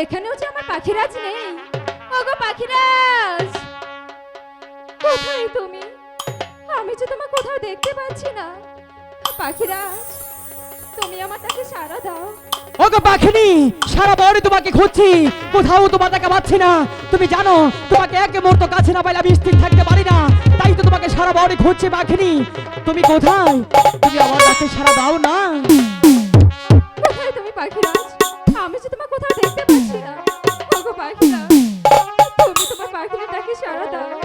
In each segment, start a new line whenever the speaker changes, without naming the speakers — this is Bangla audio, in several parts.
এখানেও যে আমার পাখিরাজ নেই? ওগো পাখিরাজ! কোথায় তুমি? আমি যে তোমার কোথাও দেখতে পাচ্ছি না। পাখিরাজ তুমি আমার কাছে সারা দাও।
ওগো পাখিনি সারা বড় তোমাকে খুঁজছি। কোথাও তোমার দেখা পাচ্ছি না। তুমি জানো তোমাকে এক মুহূর্ত কাছে না পাইলে আমি স্থির থাকতে পারি না। তাই তো তোমাকে সারা বড় খুঁজছি পাখিনি। তুমি কোথায়? তুমি আমার কাছে সারা দাও না।
কোথায় তুমি পাখিরাজ? আমি যে তোমার কোথাও দেখতে পাচ্ছি না ওগো পাখিরাজ তুমি তোমার পাখির তাকে সারা দাও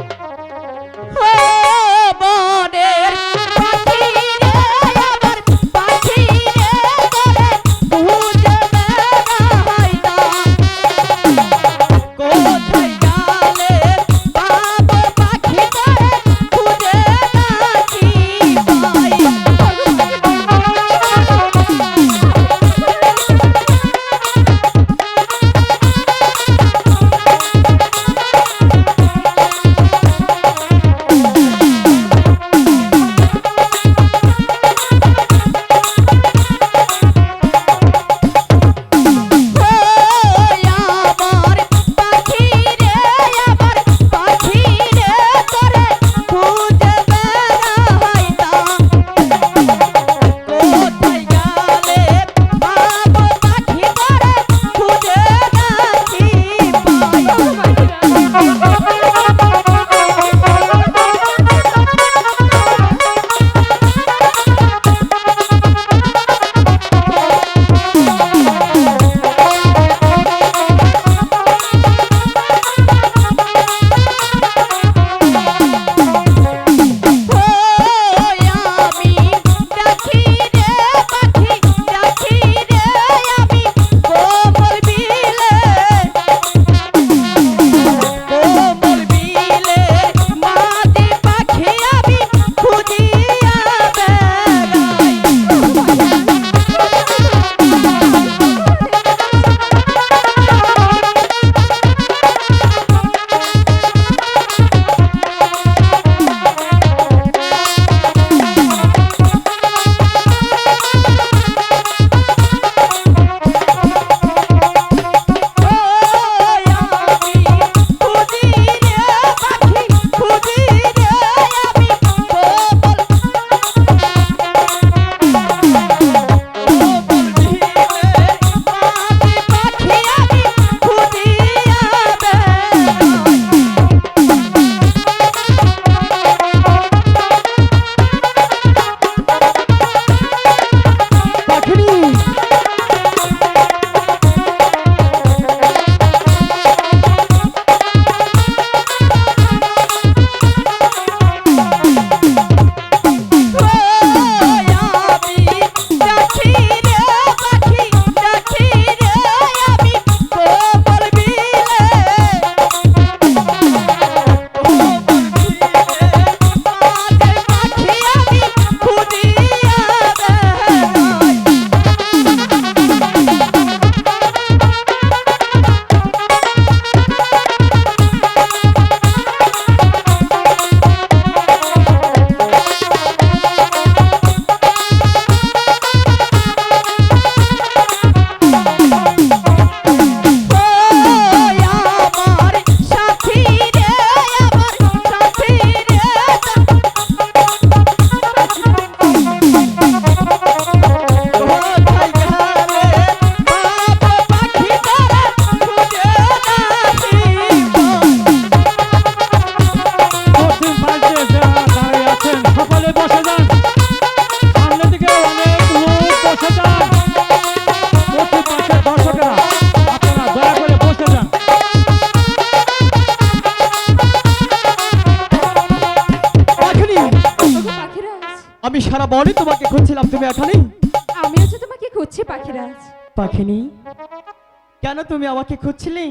তুমি আমাকে খুঁজছিলে?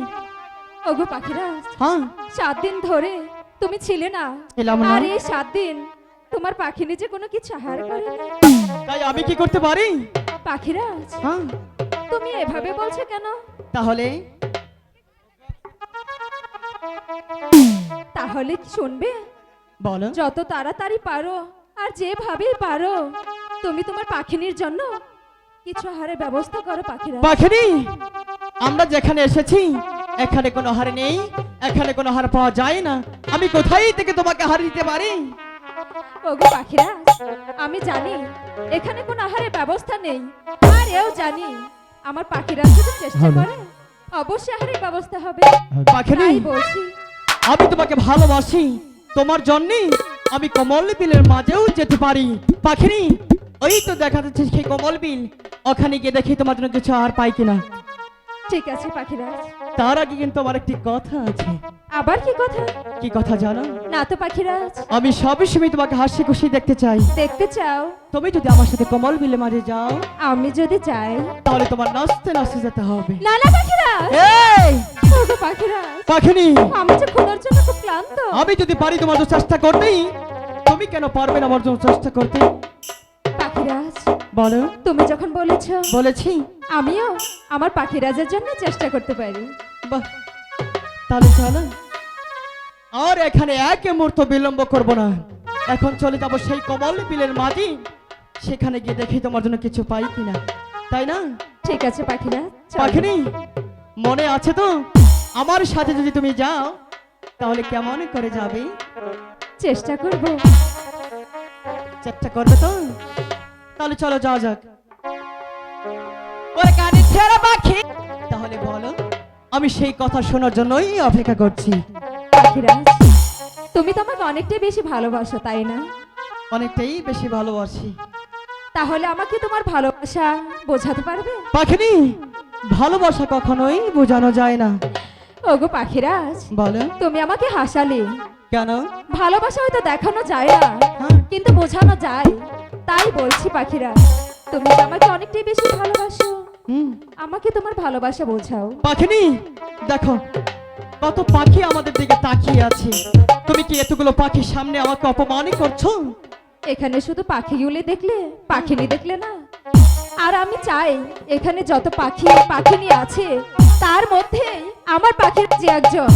ওগো পাখিরাজ
হ্যাঁ।
সাত দিন ধরে তুমি ছিলে না।
এলাম না।
আর এই সাত দিন। তোমার পাখিনি যে কোনো কিছু আহার করেনি
তাই আমি কি করতে পারি?
পাখিরাজ
হ্যাঁ।
তুমি এভাবে বলছো কেন?
তাহলে?
তাহলে কি শুনবে?
বলো।
যত তাড়াতাড়ি পারো আর যেভাবে পারো তুমি তোমার পাখিনীর জন্য কিছু আহারের ব্যবস্থা করো পাখিরা।
পাখিনি! আমরা যেখানে এসেছি এখানে কোনো হার নেই এখানে কোনো হার পাওয়া যায় না। আমি কোথায় থেকে তোমাকে হার দিতে পারি?
ওগো পাখিরা আমি জানি এখানে কোনো আহারের ব্যবস্থা নেই আর এও জানি আমার পাখিরা যদি চেষ্টা করে অবশ্যই আহারের ব্যবস্থা হবে।
পাখিনি
তাই বলছি।
আমি তোমাকে ভালোবাসি। তোমার জন্যে আমি কমল বিলের মাঝেও যেতে পারি। পাখিনি ওই তো দেখা যাচ্ছে সেই কমল বিল। ওখানে গিয়ে দেখি তোমার জন্য কিছু আর পাই কিনা।
ঠিক আছে পাখিরা
তার আগে কিন্তু আমার একটি কথা আছে।
আবার কি কথা?
কি কথা জানো?
না তো পাখিরা
আমি সবই সময় তোমাকে হাসি খুশি দেখতে চাই।
দেখতে চাও।
তুমি যদি আমার সাথে কমল বিলে মাঝে যাও
আমি যদি যাই।
তাহলে তোমার নাচতে নাচতে যেতে হবে।
না না পাখিরা
এই!
ওগো পাখিরা
পাখিনি!
আমি যে খোলার জন্য খুব ক্লান্ত।
আমি যদি পারি তোমার জন্য চেষ্টা করতেই তুমি কেন পারবে না আমার জন্য চেষ্টা করতে?
পাখিরাজ
বলো।
তুমি যখন বলেছ
বলেছি।
আমিও আমার পাখিরাজের জন্য চেষ্টা করতে পারি।
বাহ তাহলে চলো। আর এখানে এক মুহূর্ত বিলম্ব করব না। এখন চলে যাব সেই কমল বিলের মাঝি সেখানে গিয়ে দেখি তোমার জন্য কিছু পাই কিনা। তাই না?
ঠিক আছে পাখিরা।
পাখিনি? মনে আছে তো? আমার সাথে যদি তুমি যাও তাহলে কেমন করে যাবে?
চেষ্টা করব।
চেষ্টা করবে তো? তাহলে চলো যাওয়া যাক। ওরে কানে ছেড়ে পাখি। তাহলে বলো আমি সেই কথা শোনার জন্যই অপেক্ষা করছি।
পাখিরাজ তুমি তো আমাকে অনেকটাই বেশি ভালোবাসো তাই না?
অনেকটাই বেশি ভালোবাসি।
তাহলে আমাকে তোমার ভালোবাসা বোঝাতে পারবে?
পাখিনি ভালোবাসা কখনোই বোঝানো যায় না।
ওগো পাখিরাজ
বলো।
তুমি আমাকে হাসালে।
কেন?
ভালোবাসা হয়তো দেখানো যায় না
হ্যাঁ।
কিন্তু বোঝানো যায়। তাই বলছি পাখিরা তুমি আমাকে অনেকটাই বেশি ভালোবাসো
হুম।
আমাকে তোমার ভালোবাসা বোঝাও।
পাখিনি দেখো কত পাখি আমাদের দিকে তাকিয়ে আছে। তুমি কি এতগুলো পাখির সামনে আমাকে অপমানই করছ?
এখানে শুধু পাখিগুলি দেখলে পাখিনি দেখলে না। আর আমি চাই এখানে যত পাখি পাখিনি আছে তার মধ্যে আমার পাখির যে একজন।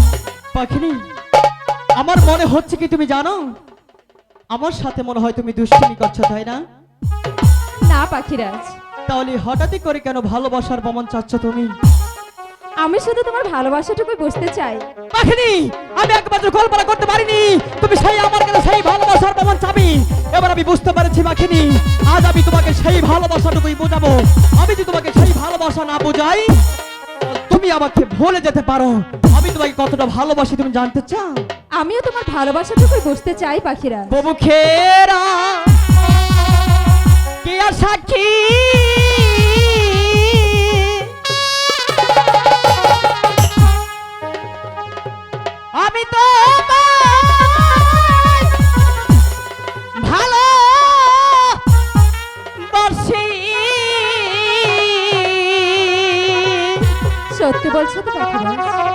পাখিনি আমার মনে হচ্ছে কি তুমি জানো? আমার সাথে মনে হয় তুমি দুষ্টুমি করছ তাই না?
না পাখিরাজ।
তাহলে হঠাৎই করে কেন ভালোবাসার প্রমাণ চাচ্ছ তুমি?
আমি শুধু তোমার ভালোবাসাটুকুই বুঝতে চাই।
পাখিনি আমি একমাত্র কল্পনা করতে পারিনি। তুমি সেই আমার কাছে সেই ভালোবাসার প্রমাণ চাবি। এবার আমি বুঝতে পেরেছি পাখিনি আজ আমি তোমাকে সেই ভালোবাসাটুকুই বোঝাবো। আমি যদি তোমাকে সেই ভালোবাসা না বোঝাই তুমি আমাকে ভুলে যেতে পারো। আমি তোমাকে কতটা ভালোবাসি তুমি জানতে চাও?
আমিও তোমার ভালোবাসাটুকুই বুঝতে চাই পাখিরা।
বাবু খেরা কে আর সাক্ষী? আমি তো ভালো বর্ষি
সত্যি বলছো তো পাখিরাজ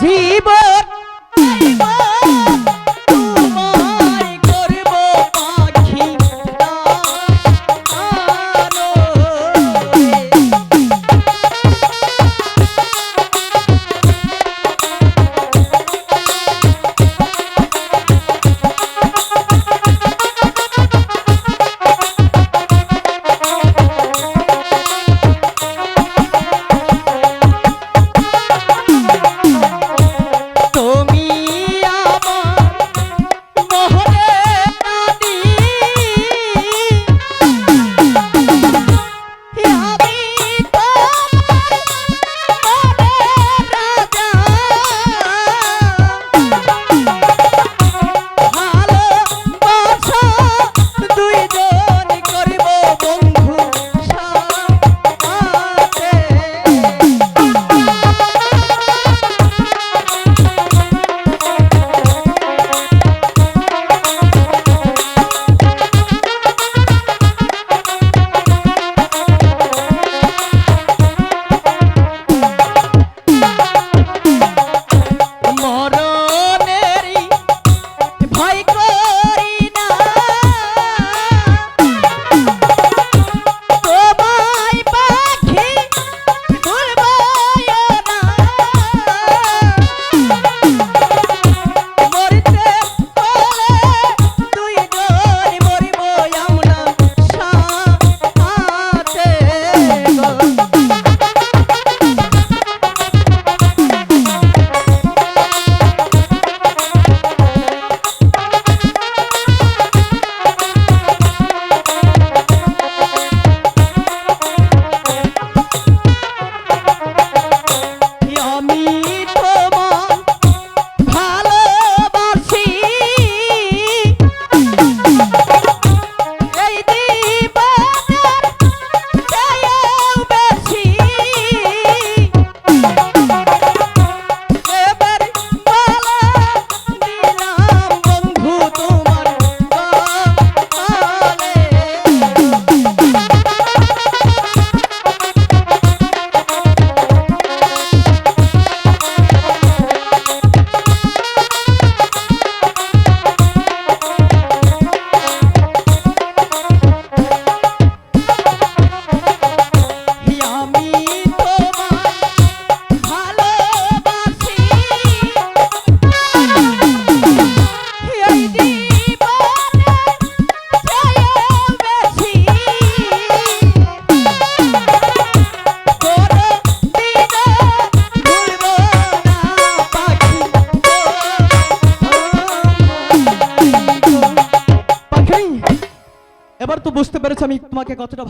জীবন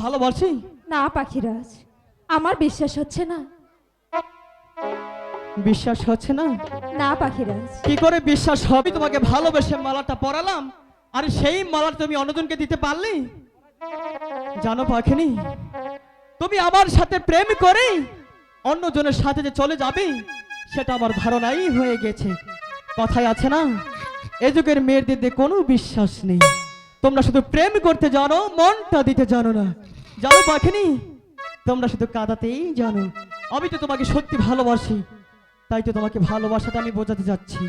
ভালোবাসি?
না পাখিরাজ আমার বিশ্বাস হচ্ছে না।
বিশ্বাস হচ্ছে না?
না পাখিরাজ।
কি করে বিশ্বাস হবে? তোমাকে ভালোবেসে মালাটা পরালাম আর সেই মালাটা তুমি অন্যজনকে দিতে পারলে? জানো পাখিনি তুমি আমার সাথে প্রেম করে অন্যজনের সাথে যে চলে যাবে সেটা আমার ধারণাই হয়ে গেছে। কথায় আছে না এ যুগের মেয়েদের কোনো বিশ্বাস নেই। তোমরা শুধু প্রেম করতে জানো মনটা দিতে জানো না। জানো পাখিনি? তোমরা শুধু কাঁদাতেই জানো। আমি তো তোমাকে সত্যি ভালোবাসি। তাই তো তোমাকে ভালোবাসাটা আমি বোঝাতে যাচ্ছি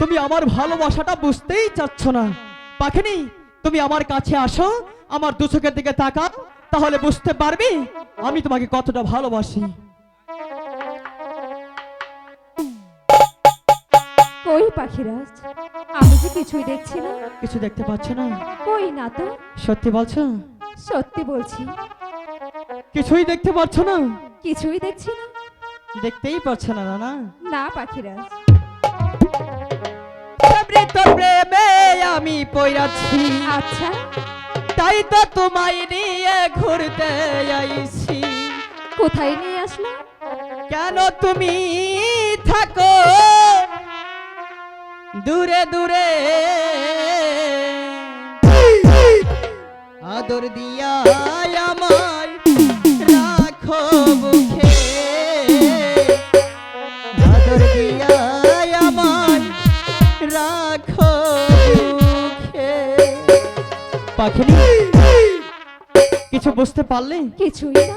তুমি আমার ভালোবাসাটা বুঝতেই চাচ্ছ না। পাখিনি তুমি আমার কাছে আসো আমার দু চোখের দিকে তাকাও তাহলে বুঝতে পারবি আমি তোমাকে কতটা ভালোবাসি।
কই পাখিরাজ? আমি যে কিছুই দেখছি না।
কিছু দেখতে পাচ্ছ না?
কই না তো?
সত্যি বলছো?
সত্যি বলছি।
কিছুই দেখতে পাচ্ছ না?
কিছুই দেখছি না।
দেখতেই পাচ্ছ না না
না পাখিরাজ।
তোর প্রেমে আমি পইরাছি
আচ্ছা।
তাই তো তোমায় নিয়ে ঘুরতে আইছি।
কোথায় নিয়ে আসলো?
কেন তুমি থাকো? দূরে দূরে। আদর দিয়া আমায় রাখো বুকে আদর দিয়া আমায় রাখো পাখিনি? কিছু বুঝতে পারলে?
কিছুই না।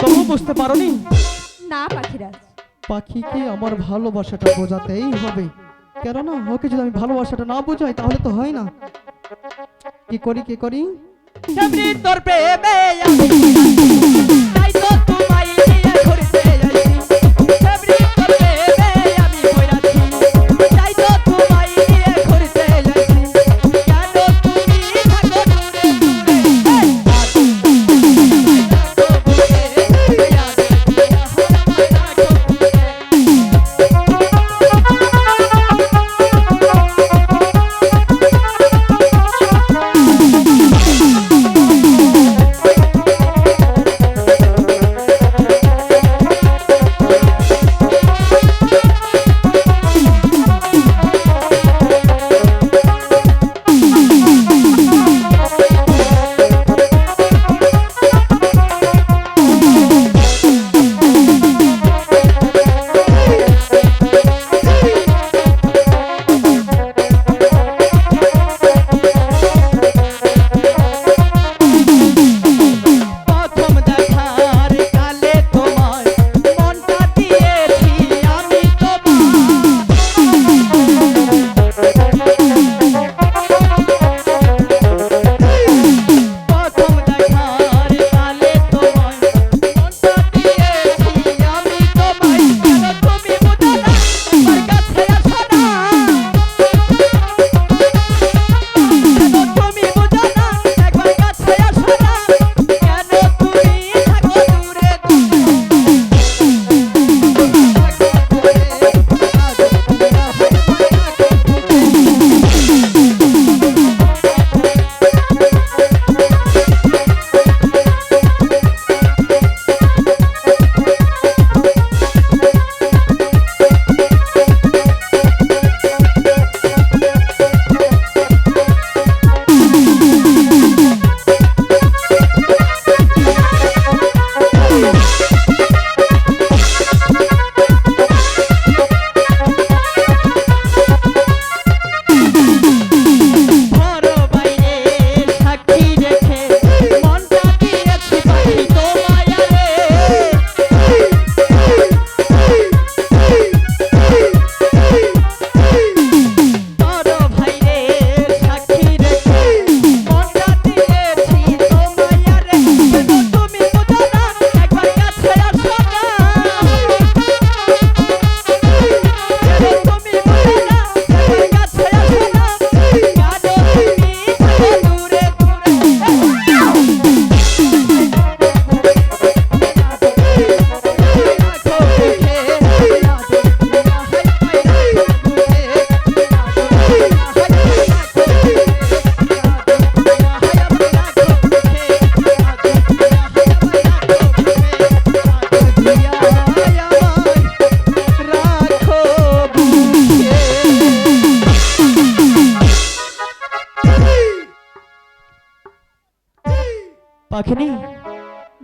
তবু বুঝতে পারোনি?
না পাখিরাজ।
পাখিকে আমার ভালোবাসাটা বোঝাতেই হবে। কেননা ওকে যদি আমি ভালোবাসাটা না বোঝাই তাহলে তো হয় না। কি করি কি করি? তোর প্রেমে আমি।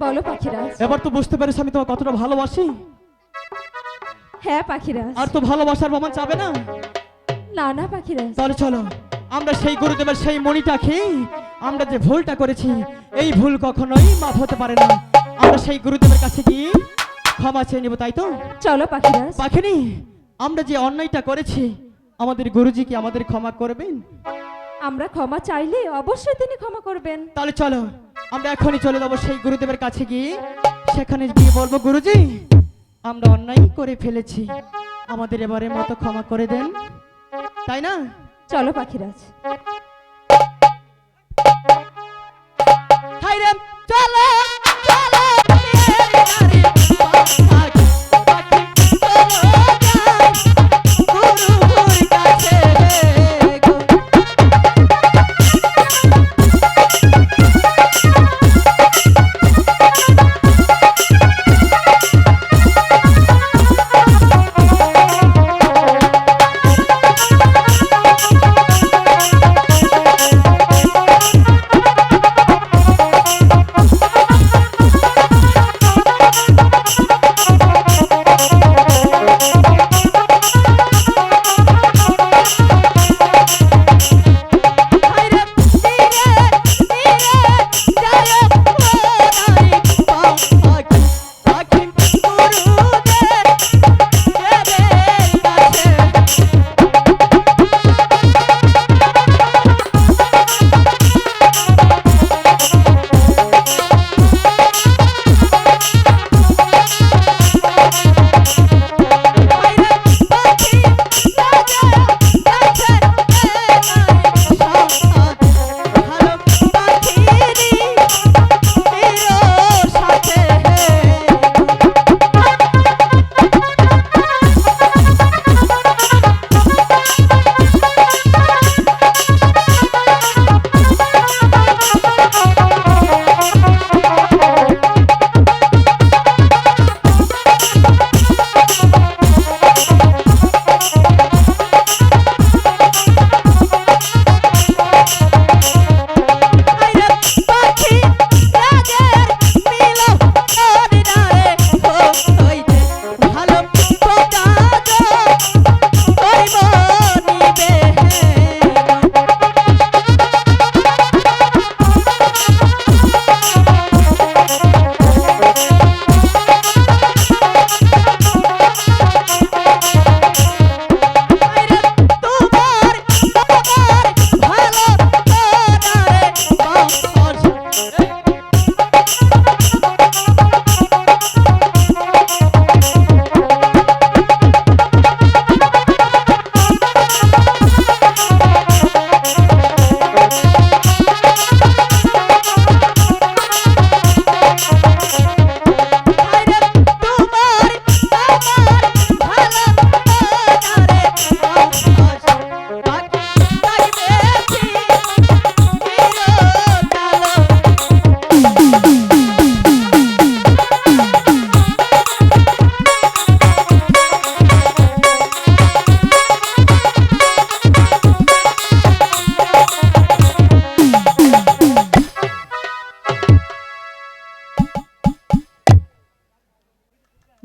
বলো পাখিরাজ।
এবার তো বুঝতে পেরেছি আমি তোমাকে কতটা ভালোবাসি।
হ্যাঁ পাখিরাজ।
আর তো ভালোবাসার প্রমাণ চাবে না।
না না পাখিরাজ।
তাহলে চলো আমরা সেই গুরুদেবের সেই মণিটা খেয়ে আমরা যে ভুলটা করেছি এই ভুল কখনোই মাফ হতে পারে না। আমরা সেই গুরুদেবের কাছে গিয়ে ক্ষমা চেয়ে নেব তাই তো?
চলো পাখিরাজ।
পাখিনি আমরা যে অন্যায়টা করেছি আমাদের গুরুজি কি আমাদের ক্ষমা করবেন?
আমরা ক্ষমা চাইলে অবশ্যই তিনি ক্ষমা করবেন।
তাহলে চলো আমরা এখনই চলে যাব সেই গুরুদেবের কাছে গিয়ে। সেখানে গিয়ে বলব গুরুজি আমরা অন্যায় করে ফেলেছি। আমাদের এবারের মতো ক্ষমা করে দেন। তাই না?
চলো পাখিরাজ।
চলো চলো।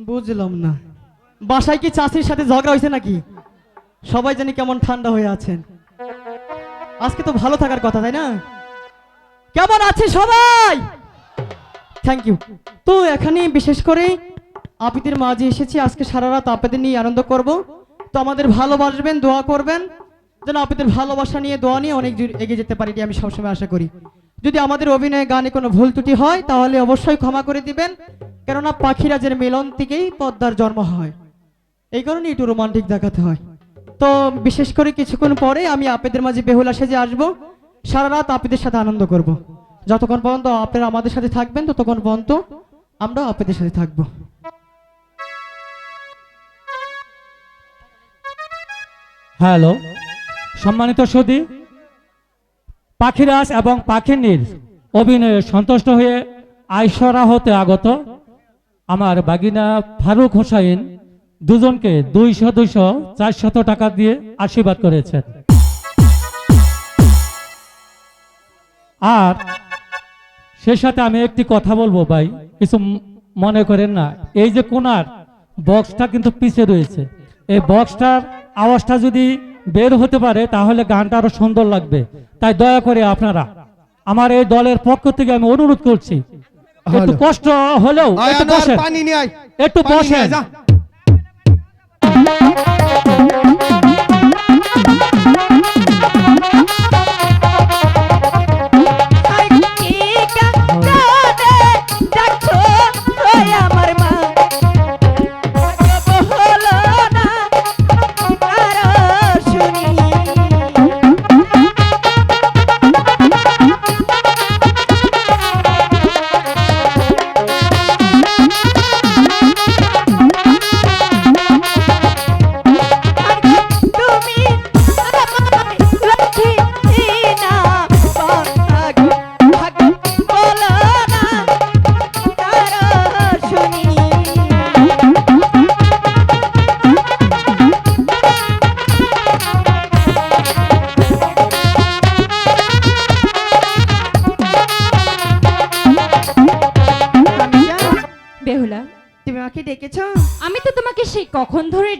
বুঝলাম না। বাসায় কি চাষির সাথে ঝগড়া হয়েছে নাকি? সবাই জানি কেমন ঠান্ডা হয়ে আছেন। আজকে তো ভালো থাকার কথা, তাই না? কেমন আছে সবাই? থ্যাংক ইউ তো এখানে বিশেষ করে আপিদের মাঝে এসেছি, আজকে সারা রাত আপনাদের নিয়ে আনন্দ করব। তো আমাদের ভালোবাসবেন, দোয়া করবেন। যেন আপনাদের ভালোবাসা নিয়ে, দোয়া নিয়ে অনেক এগিয়ে যেতে পারি আমি সবসময় আশা করি। যদি আমাদের অভিনয়ে, গানে কোনো ভুল ত্রুটি হয়, তাহলে অবশ্যই ক্ষমা করে দিবেন। কেননা পাখিরাজের মিলন থেকেই পদ্মার জন্ম হয়। এই কারণে একটু রোমান্টিক দেখাতে হয়। তো বিশেষ করে কিছুক্ষণ পরে আমি আপনাদের মাঝে বেহুলা সেজে আসব। সারা রাত আপনাদের সাথে আনন্দ করব। যতক্ষণ পর্যন্ত আপনারা আমাদের সাথে থাকবেন, ততক্ষণ পর্যন্ত আমরা আপনাদের সাথে থাকব।
হ্যালো, সম্মানিত সুদী পাখিরাজ এবং পাখিনীর অভিনয়ে সন্তুষ্ট হয়ে আইসরা হতে আগত। আমার বাগিনা ফারুক হোসাইন দুজনকে দুইশো দুইশো, চারশত টাকা দিয়ে আশীর্বাদ করেছেন। আর সে সাথে আমি একটি কথা বলব ভাই, কিছু মনে করেন না, এই যে কোনার বক্সটা কিন্তু পিছে রয়েছে, এই বক্সটার আওয়াজটা যদি বের হতে পারে তাহলে গানটা আরও সুন্দর লাগবে, তাই দয়া করে আপনারা, আমার এই দলের পক্ষ থেকে আমি অনুরোধ করছি একটু। কষ্ট হলেও একটু
বসে
বসেন
পানি নিয়ে
একটু
আয়, যা।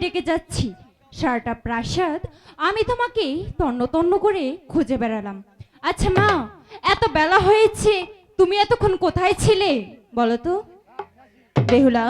ডেকে যাচ্ছি। সারাটা প্রাসাদ আমি তোমাকে তন্ন তন্ন করে খুঁজে বেড়ালাম। আচ্ছা মা, এত বেলা হয়েছে, তুমি এতক্ষণ কোথায় ছিলে? বলো তো। বেহুলা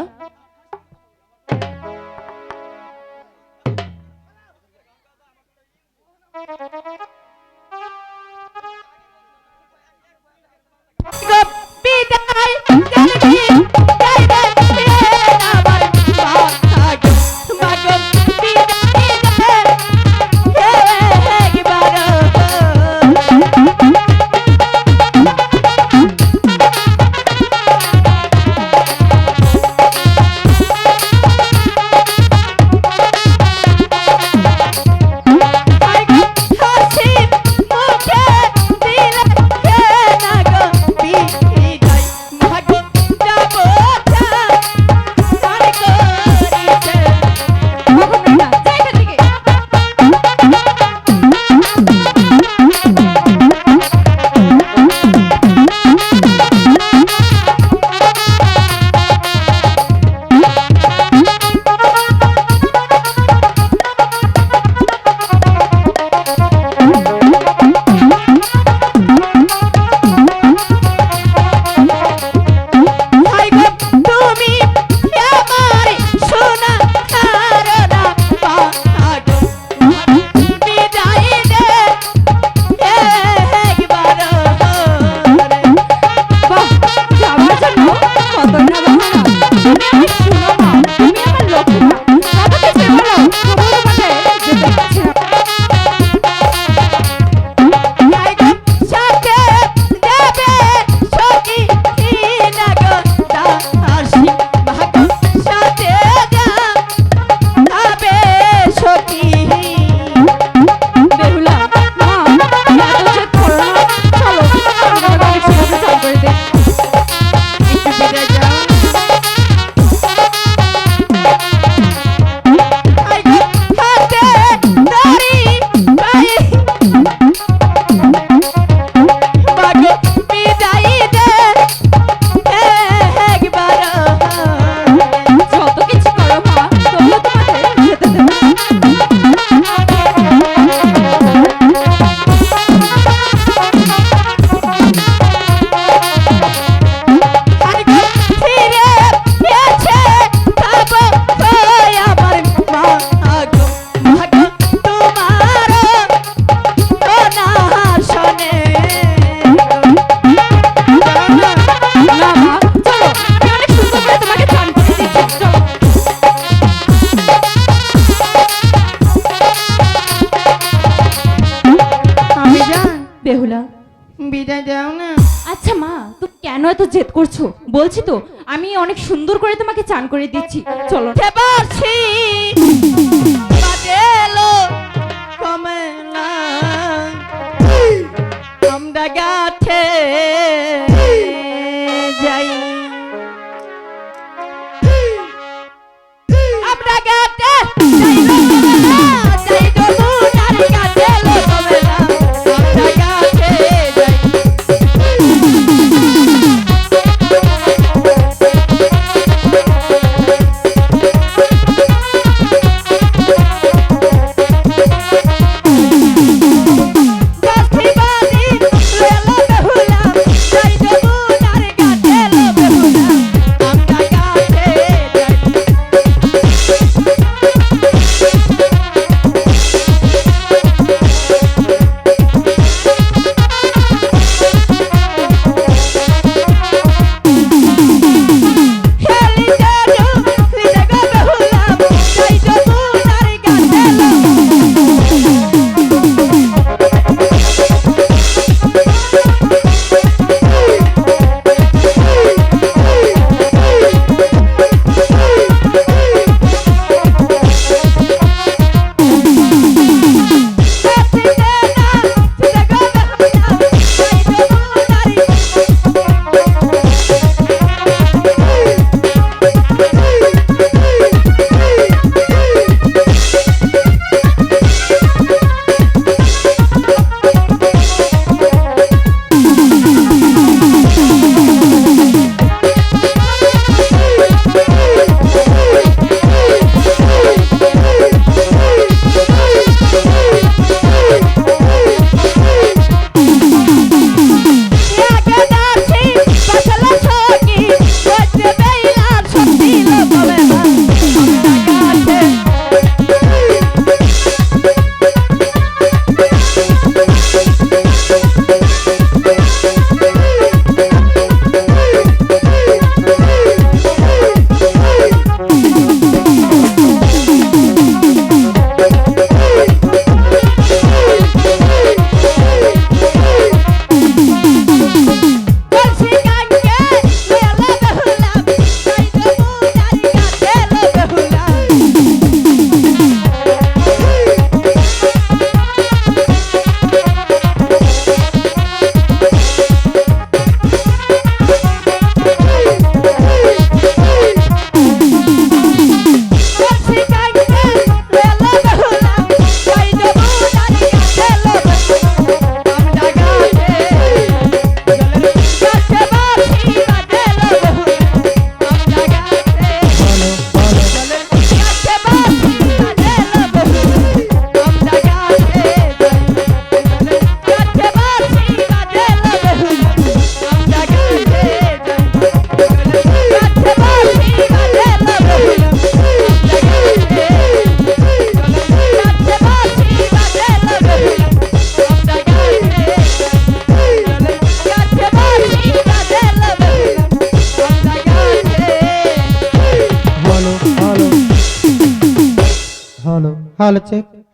বেহুলা। বিদায়
দাও না।
আচ্ছা মা তো কেন এত জেদ করছ? বলছি তো আমি অনেক সুন্দর করে তোমাকে চান করে দিচ্ছি। চলো
পারছি আমরা গাছে যাই। আমরা গাছে যাই।
চেক